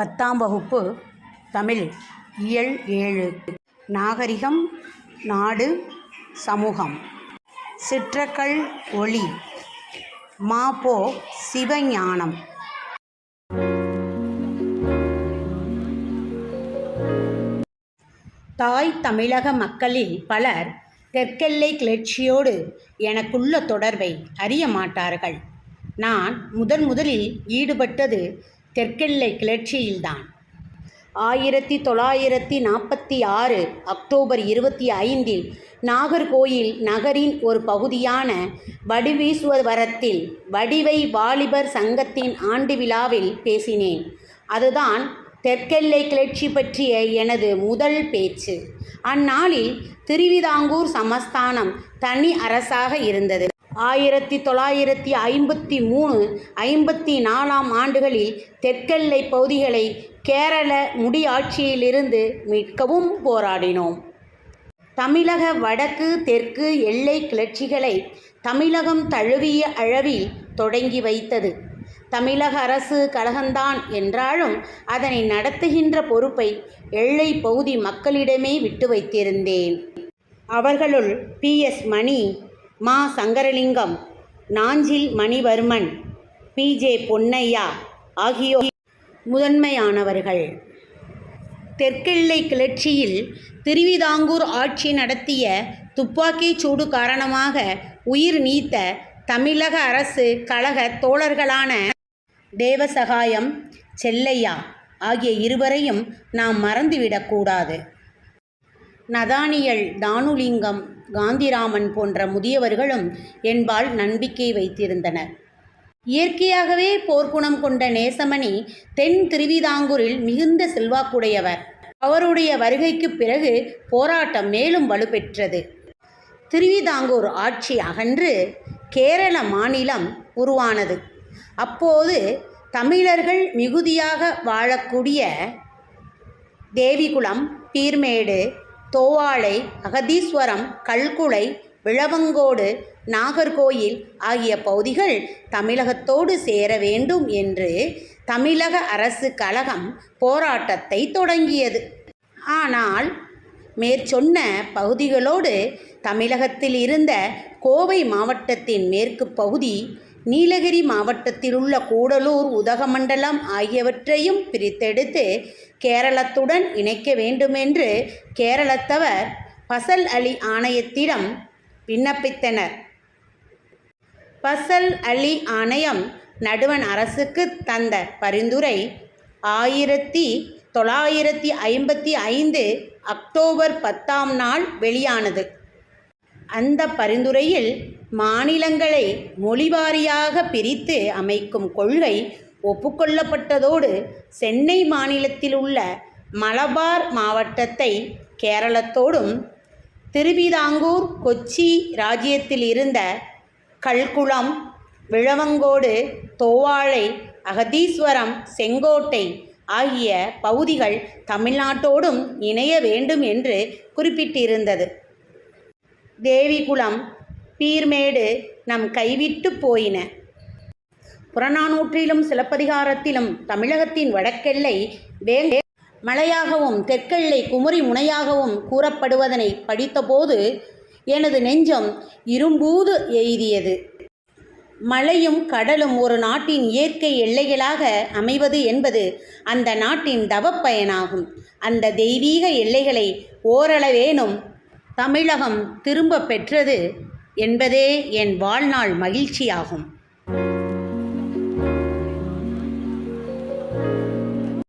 பத்தாம் வகுப்பு தமிழ் இயல் ஏழு நாகரிகம் நாடு சமூகம். சிற்றக்கள் ஒளி மாபோ சிவஞானம். தாய் தமிழக மக்களில் பலர் தெற்கெல்லை கிளர்ச்சியோடு எனக்குள்ள தொடர்பை அறிய மாட்டார்கள். நான் முதன் முதலில் ஈடுபட்டது தெற்கெல்லை கிளர்ச்சியில்தான். ஆயிரத்தி தொள்ளாயிரத்தி நாற்பத்தி ஆறு அக்டோபர் இருபத்தி ஐந்தில் நாகர்கோயில் நகரின் ஒரு பகுதியான வடிவீசுவரத்தில் வடிவை வாலிபர் சங்கத்தின் ஆண்டு விழாவில் பேசினேன். அதுதான் தெற்கெல்லை கிளர்ச்சி பற்றிய எனது முதல் பேச்சு. அந்நாளில் திருவிதாங்கூர் சமஸ்தானம் தனி அரசாக இருந்தது. ஆயிரத்தி தொள்ளாயிரத்தி ஐம்பத்தி மூணு ஐம்பத்தி நாலாம் ஆண்டுகளில் தெற்கெல்லை பகுதிகளை கேரள முடியாட்சியிலிருந்து மீட்கவும் போராடினோம். தமிழக வடக்கு தெற்கு எல்லை கிளர்ச்சிகளை தமிழகம் தழுவிய அளவில் தொடங்கி வைத்தது. தமிழக அரசு கழகம்தான் என்றாலும் அதனை நடத்துகின்ற பொறுப்பை எல்லை பகுதி மக்களிடமே விட்டு வைத்திருந்தேன். அவர்களுள் பி எஸ் மணி மா சங்கரலிங்கம் நாஞ்சில் மணிவர்மன் பி. ஜே. பொன்னையா ஆகியோர் முதன்மையானவர்கள். தெற்கெல்லை கிளர்ச்சியில் திருவிதாங்கூர் ஆட்சி நடத்திய துப்பாக்கிச் சூடு காரணமாக உயிர் நீத்த தமிழக அரசு கழக தோழர்களான தேவசகாயம் செல்லையா ஆகிய இருவரையும் நாம் மறந்துவிடக்கூடாது. நதானியல் தானுலிங்கம் காந்திராமன் போன்ற முதியவர்களும் என்பால் நம்பிக்கை வைத்திருந்தனர். இயற்கையாகவே போர்க்குணம் கொண்ட நேசமணி தென் திருவிதாங்கூரில் மிகுந்த செல்வாக்குடையவர். அவருடைய வருகைக்கு பிறகு போராட்டம் மேலும் வலுப்பெற்றது. திருவிதாங்கூர் ஆட்சி அகன்று கேரள மாநிலம் உருவானது. அப்போது தமிழர்கள் மிகுதியாக வாழக்கூடிய தேவிகுளம் பீர்மேடு தோவாளை அகதீஸ்வரம் கல்குளை விளவங்கோடு நாகர்கோயில் ஆகிய பகுதிகள் தமிழகத்தோடு சேர வேண்டும் என்று தமிழக அரசு கழகம் போராட்டத்தை தொடங்கியது. ஆனால் மேற்சொன்ன பகுதிகளோடு தமிழகத்தில் இருந்த கோவை மாவட்டத்தின் மேற்கு பகுதி நீலகிரி மாவட்டத்தில் உள்ள கூடலூர் உதகமண்டலம் ஆகியவற்றையும் பிரித்தெடுத்து கேரளத்துடன் இணைக்க வேண்டுமென்று கேரளத்தவர் பசல் அலி ஆணையத்திடம் விண்ணப்பித்தனர். பசல் அலி ஆணையம் நடுவன் அரசுக்கு தந்த பரிந்துரை ஆயிரத்தி தொள்ளாயிரத்தி ஐம்பத்தி ஐந்து அக்டோபர் பத்தாம் நாள் வெளியானது. அந்த பரிந்துரையில் மாநிலங்களை மொழிவாரியாக பிரித்து அமைக்கும் கொள்கை ஒப்புக்கொள்ளப்பட்டதோடு சென்னை மாநிலத்தில் உள்ள மலபார் மாவட்டத்தை கேரளத்தோடும் திருவிதாங்கூர் கொச்சி ராஜ்யத்தில் இருந்த கல்குளம் விழவங்கோடு தோவாழை அகதீஸ்வரம் செங்கோட்டை ஆகிய பகுதிகள் தமிழ்நாட்டோடும் இணைய வேண்டும் என்று குறிப்பிட்டிருந்தது. தேவிகுளம் பீர்மேடு நம் கைவிட்டு போயின. புறநானூற்றிலும் சிலப்பதிகாரத்திலும் தமிழகத்தின் வடக்கெல்லை வேங்க மலையாகவும் தெற்கெல்லை குமரி முனையாகவும் கூறப்படுவதனை படித்தபோது எனது நெஞ்சம் இரும்பூது எய்தியது. மலையும் கடலும் ஒரு நாட்டின் இயற்கை எல்லைகளாக அமைவது என்பது அந்த நாட்டின் தவப்பயனாகும். அந்த தெய்வீக எல்லைகளை ஓரளவேனும் தமிழகம் திரும்ப பெற்றது என்பதே என் வாழ்நாள் மகிழ்ச்சியாகும்.